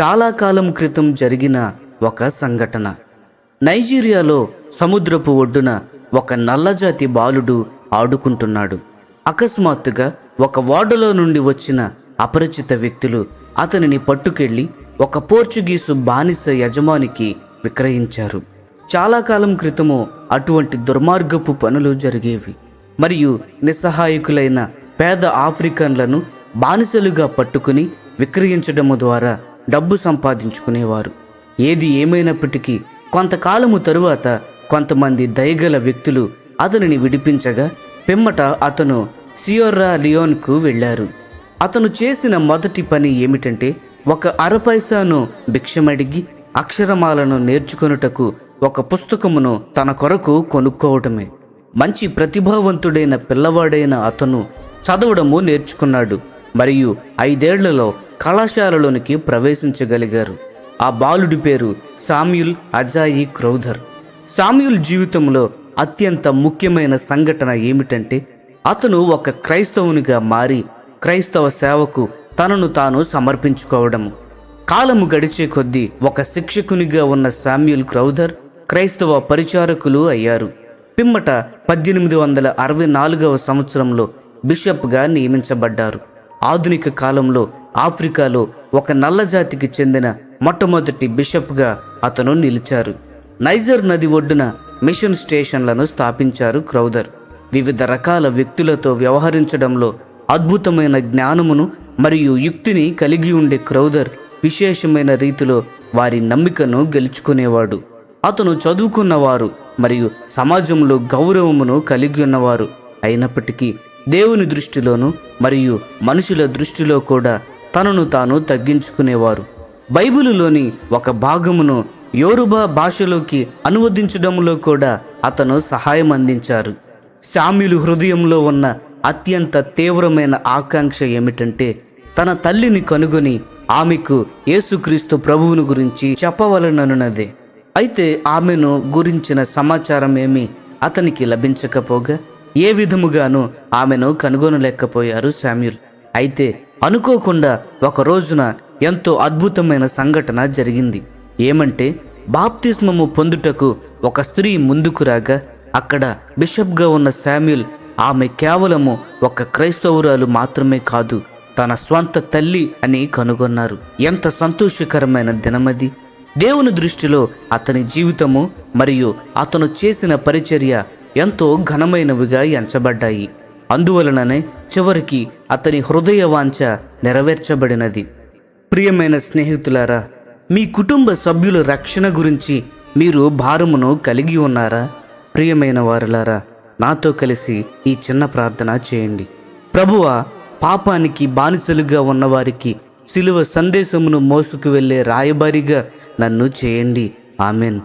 చాలా కాలం క్రితం జరిగిన ఒక సంఘటన. నైజీరియాలో సముద్రపు ఒడ్డున ఒక నల్లజాతి బాలుడు ఆడుకుంటున్నాడు. అకస్మాత్తుగా ఒక వార్డులో నుండి వచ్చిన అపరిచిత వ్యక్తులు అతనిని పట్టుకెళ్ళి ఒక పోర్చుగీసు బానిస యజమానికి విక్రయించారు. చాలా కాలం క్రితము అటువంటి దుర్మార్గపు పనులు జరిగేవి. మరియు నిస్సహాయకులైన పేద ఆఫ్రికన్లను బానిసలుగా పట్టుకుని విక్రయించడము ద్వారా డబ్బు సంపాదించుకునేవారు. ఏది ఏమైనప్పటికీ కొంతకాలము తరువాత కొంతమంది దయగల వ్యక్తులు అతనిని విడిపించగా పిమ్మట అతను సియోర్రా లియోన్కు వెళ్ళారు. అతను చేసిన మొదటి పని ఏమిటంటే ఒక అరపైసాను భిక్షమడిగి అక్షరమాలను నేర్చుకొనుటకు ఒక పుస్తకమును తన కొరకు కొనుక్కోవటమే. మంచి ప్రతిభావంతుడైన పిల్లవాడైన అతను చదవడము నేర్చుకున్నాడు. మరియు ఐదేళ్ళలో కళాశాలలోనికి ప్రవేశించగలిగారు. ఆ బాలుడి పేరు సామ్యుల్ అజాయి క్రౌధర్. సామ్యుల్ జీవితంలో అత్యంత ముఖ్యమైన సంఘటన ఏమిటంటే అతను ఒక క్రైస్తవునిగా మారి క్రైస్తవ సేవకు తనను తాను సమర్పించుకోవడము కాలము గడిచే కొద్దీ ఒక శిక్షకునిగా ఉన్న సామ్యుల్ క్రౌధర్ క్రైస్తవ పరిచారకులు అయ్యారు. పిమ్మట పద్దెనిమిది వందల అరవై నాలుగవ సంవత్సరంలో బిషప్గా నియమించబడ్డారు. ఆధునిక కాలంలో ఆఫ్రికాలో ఒక నల్లజాతికి చెందిన మొట్టమొదటి బిషప్గా అతను నిలిచారు. నైజర్ నది ఒడ్డున మిషన్ స్టేషన్లను స్థాపించారు క్రౌదర్. వివిధ రకాల వ్యక్తులతో వ్యవహరించడంలో అద్భుతమైన జ్ఞానమును మరియు యుక్తిని కలిగి ఉండే క్రౌదర్ విశేషమైన రీతిలో వారి నమ్మికను గెలుచుకునేవాడు. అతను చదువుకున్నవారు మరియు సమాజంలో గౌరవమును కలిగి ఉన్నవారు. అయినప్పటికీ దేవుని దృష్టిలోను మరియు మనుషుల దృష్టిలో కూడా తనను తాను తగ్గించుకునేవారు. బైబిలులోని ఒక భాగమును యోరుబా భాషలోకి అనువదించడంలో కూడా అతను సహాయం అందించారు. శామ్యులు హృదయంలో ఉన్న అత్యంత తీవ్రమైన ఆకాంక్ష ఏమిటంటే తన తల్లిని కనుగొని ఆమెకు యేసుక్రీస్తు ప్రభువును గురించి చెప్పవలననున్నదే. అయితే ఆమెను గురించిన సమాచారం ఏమీ అతనికి లభించకపోగా ఏ విధముగానూ ఆమెను కనుగొనలేకపోయారు శామ్యుల్. అయితే అనుకోకుండా ఒక రోజున ఎంతో అద్భుతమైన సంఘటన జరిగింది. ఏమంటే బాప్తిస్మము పొందుటకు ఒక స్త్రీ ముందుకు రాగా అక్కడ బిషప్గా ఉన్న శామ్యుల్ ఆమె కేవలము ఒక క్రైస్తవురాలు మాత్రమే కాదు తన స్వంత తల్లి అని కనుగొన్నారు. ఎంత సంతోషకరమైన దినమది! దేవుని దృష్టిలో అతని జీవితము మరియు అతను చేసిన పరిచర్య ఎంతో ఘనమైనవిగా ఎంచబడ్డాయి. అందువలననే చివరికి అతని హృదయ వాంఛ నెరవేర్చబడినది. ప్రియమైన స్నేహితులారా మీ కుటుంబ సభ్యుల రక్షణ గురించి మీరు భారమును కలిగి ఉన్నారా? ప్రియమైన వారులారా నాతో కలిసి ఈ చిన్న ప్రార్థన చేయండి. ప్రభువ పాపానికి బానిసలుగా ఉన్నవారికి సిలువ సందేశమును మోసుకు వెళ్ళే రాయబారిగా నన్ను చేయండి. ఆమెన్.